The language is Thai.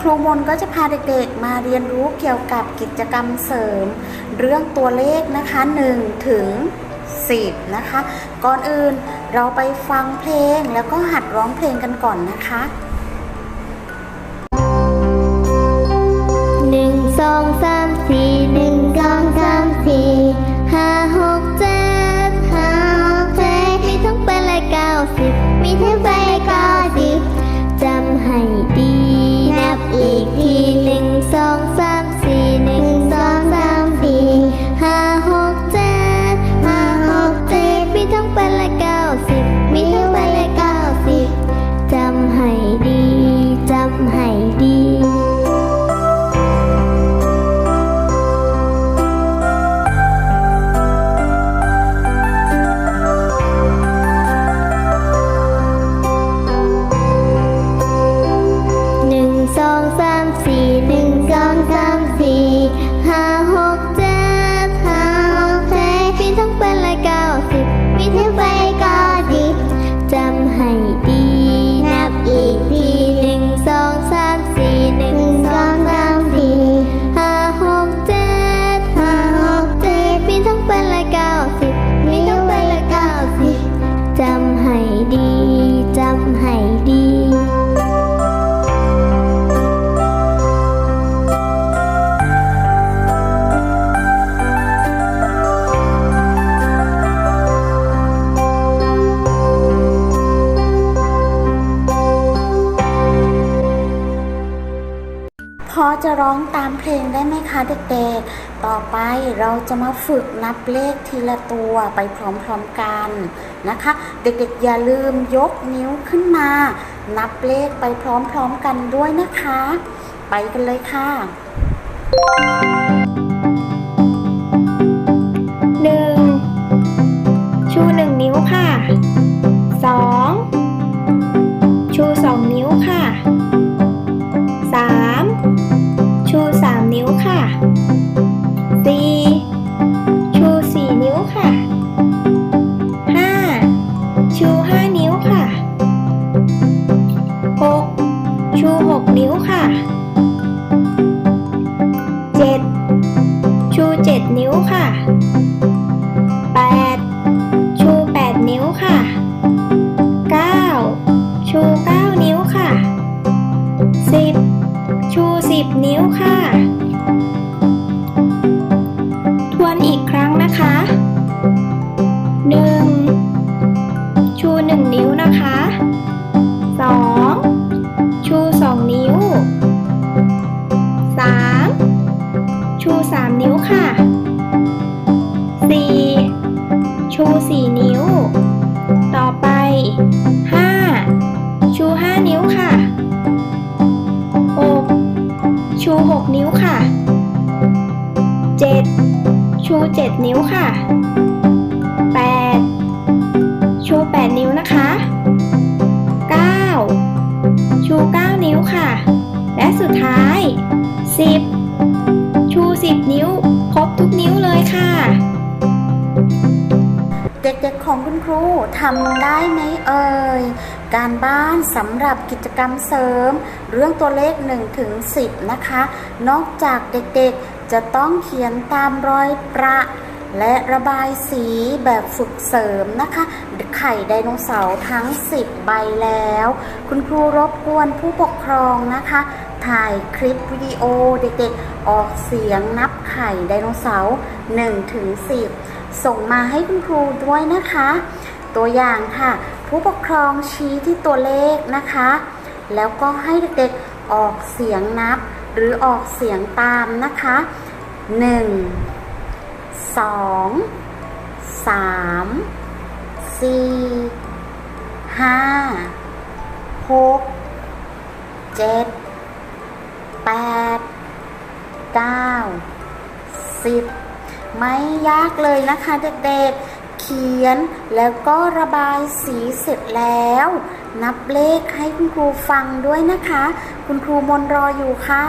ครูมนก็จะพาเด็กๆมาเรียนรู้เกี่ยวกับกิจกรรมเสริม เรื่องตัวเลขนะคะ1ถึง10นะคะ ก่อนอื่นเราไปฟังเพลงแล้วก็หัดร้องเพลงกันก่อนนะคะ1 2 3 จะร้องตามเพลงได้ไหมคะเด็กๆ ต่อไปเราจะมาฝึกนับเลขทีละตัวไปพร้อมๆกันนะคะ เด็กๆอย่าลืมยกนิ้วขึ้นมา นับเลขไปพร้อมๆกันด้วยนะคะ ไปกันเลยค่ะหนึ่งชูหนึ่งนิ้วค่ะ 7 นิ้วค่ะ 8 ชู 8 นิ้วค่ะ 9 ชู 9 นิ้วค่ะ 10 ชู 10 นิ้วค่ะ ทวนอีกครั้งนะคะ 1 ชู 1 นิ้วนะคะ 2 ชู 2 นิ้ว3ชู 3 นิ้วค่ะ ชู 7 นิ้วค่ะ 8 ชู 8 นิ้วนะคะ 9 ชู 9 นิ้วค่ะ และสุดท้าย 10 ชู 10 นิ้ว ครบทุกนิ้วเลยค่ะ เด็กๆของคุณครูทำได้ไหมเอ่ยการบ้านสำหรับกิจกรรมเสริม เรื่องตัวเลข1ถึง10 นะคะ นอกจากเด็กๆ จะต้องเขียนตามรอยประและระบายสีแบบฝึกเสริมนะคะ ไข่ไดโนเสาร์ทั้ง 10 ใบแล้ว คุณครูรบกวนผู้ปกครองนะคะ ถ่ายคลิปวิดีโอเด็กๆ ออกเสียงนับไข่ไดโนเสาร์1ถึง10 ส่งมาให้คุณครูด้วยนะคะ ตัวอย่างค่ะ ผู้ปกครองชี้ที่ตัวเลขนะคะ แล้วก็ให้เด็กๆออกเสียงนับ หรือออกเสียงตามนะคะ 1 2 3 4 5 6 7 8 9 10ไม่ยากเลยนะคะเด็กๆ เขียนแล้วก็ระบายสีเสร็จแล้ว นับเลขให้คุณครูฟังด้วยนะคะ คุณครูมนรออยู่ค่ะ